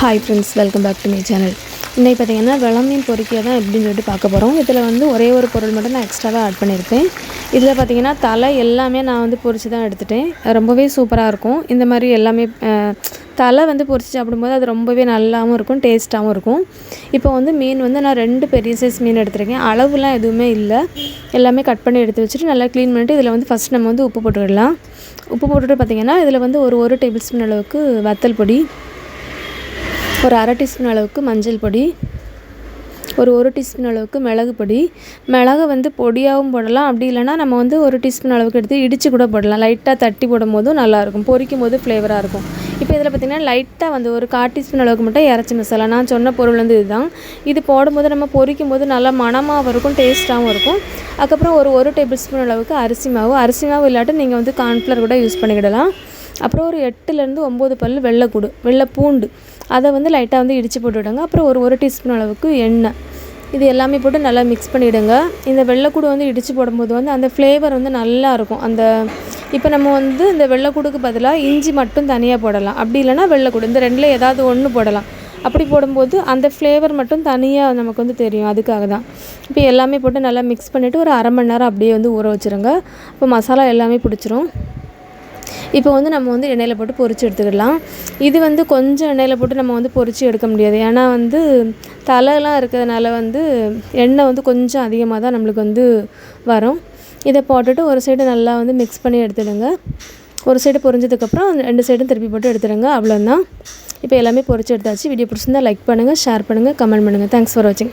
Hi friends welcome back to my channel இன்னைக்கு பார்த்தீங்கன்னா வெளமீன் பொரிக்க தான் எப்படின்னு சொல்லிட்டு பார்க்க போகிறோம் இதில் வந்து ஒரே ஒரு பொருள் மட்டும் நான் எக்ஸ்ட்ராவாக ஆட் பண்ணியிருப்பேன் இதில் பார்த்தீங்கன்னா தலை எல்லாமே நான் வந்து பொறிச்சு தான் எடுத்துட்டேன். ரொம்பவே சூப்பராக இருக்கும். இந்த மாதிரி எல்லாமே தலை வந்து பொறிச்சு சாப்பிடும்போது அது ரொம்பவே நல்லாவும் இருக்கும் டேஸ்ட்டாகவும் இருக்கும். இப்போ வந்து மீன் வந்து நான் ரெண்டு பெரிய சைஸ் மீன் எடுத்துருக்கேன். அளவுலாம் எதுவுமே இல்லை. எல்லாமே கட் பண்ணி எடுத்து வச்சுட்டு நல்லா க்ளீன் பண்ணிட்டு இதில் வந்து ஃபஸ்ட் நம்ம வந்து உப்பு போட்டுவிடலாம் உப்பு போட்டுட்டு பார்த்திங்கன்னா இதில் வந்து ஒரு ஒரு டேபிள் ஸ்பூன் அளவுக்கு வத்தல் பொடி ஒரு அரை டீஸ்பூன் அளவுக்கு மஞ்சள் பொடி ஒரு ஒரு டீஸ்பூன் அளவுக்கு மிளகு பொடி. மிளகு வந்து பொடியாகவும் போடலாம். அப்படி இல்லைன்னா நம்ம வந்து ஒரு டீஸ்பூன் அளவுக்கு எடுத்து இடித்து கூட போடலாம். லைட்டாக தட்டி போடும் போதும் நல்லாயிருக்கும். பொரிக்கும் போது ஃப்ளேவராக இருக்கும். இப்போ இதில் பார்த்திங்கன்னா லைட்டாக வந்து ஒரு கால் டீஸ்பூன் அளவுக்கு மட்டும் இறச்சி மசாலா. நான் சொன்ன பொருள் வந்து இதுதான். இது போடும்போது நம்ம பொரிக்கும் போது நல்லா மணமாகவும் இருக்கும் டேஸ்ட்டாகவும் இருக்கும். அதுக்கப்புறம் ஒரு ஒரு டேபிள் ஸ்பூன் அளவுக்கு அரிசி மாவு. அரிசி மாவு இல்லாட்டி நீங்கள் வந்து கார்ன்ஃப்ளவர் கூட யூஸ் பண்ணிக்கிடலாம். அப்புறம் ஒரு எட்டுலேருந்து ஒம்பது பல் வெள்ளைக்கூடு வெள்ளை பூண்டு அதை வந்து லைட்டாக வந்து இடித்து போட்டுவிடுங்க அப்புறம் ஒரு ஒரு டீஸ்பூன் அளவுக்கு எண்ணெய். இது எல்லாமே போட்டு நல்லா மிக்ஸ் பண்ணிவிடுங்க இந்த வெள்ளைக்கூடு வந்து இடித்து போடும்போது வந்து அந்த ஃப்ளேவர் வந்து நல்லா இருக்கும். அந்த இப்போ நம்ம வந்து இந்த வெள்ளைக்கூடுக்கு பதிலாக இஞ்சி மட்டும் தனியாக போடலாம். அப்படி இல்லைன்னா வெள்ளைக்கூடு இந்த ரெண்டில் ஏதாவது ஒன்று போடலாம். அப்படி போடும்போது அந்த ஃப்ளேவர் மட்டும் தனியாக நமக்கு வந்து தெரியும். அதுக்காக தான். இப்போ எல்லாமே போட்டு நல்லா மிக்ஸ் பண்ணிவிட்டு ஒரு அரை மணி நேரம் அப்படியே வந்து ஊற வச்சுருங்க. இப்போ மசாலா எல்லாமே பிடிச்சிரும். இப்போ வந்து நம்ம வந்து எண்ணெயில் போட்டு பொறிச்சு எடுத்துக்கிடலாம். இது வந்து கொஞ்சம் எண்ணெயில் போட்டு நம்ம வந்து பொறிச்சு எடுக்க முடியாது. ஏன்னா வந்து தலைலாம் இருக்கிறதுனால வந்து எண்ணெய் வந்து கொஞ்சம் அதிகமாக தான் நம்மளுக்கு வந்து வரும். இதை போட்டுட்டு ஒரு சைடு நல்லா வந்து மிக்ஸ் பண்ணி எடுத்துடுங்க. ஒரு சைடு பொரிஞ்சதுக்கப்புறம் ரெண்டு சைடும் திருப்பி போட்டு எடுத்துடுங்க. அவ்வளோதான் இப்போ எல்லாமே பொறிச்சு எடுத்தாச்சு. வீடியோ பிடிச்சிருந்தா லைக் பண்ணுங்கள் ஷேர் பண்ணுங்கள் கமெண்ட் பண்ணுங்கள் தேங்க்ஸ் ஃபார் வாட்சிங்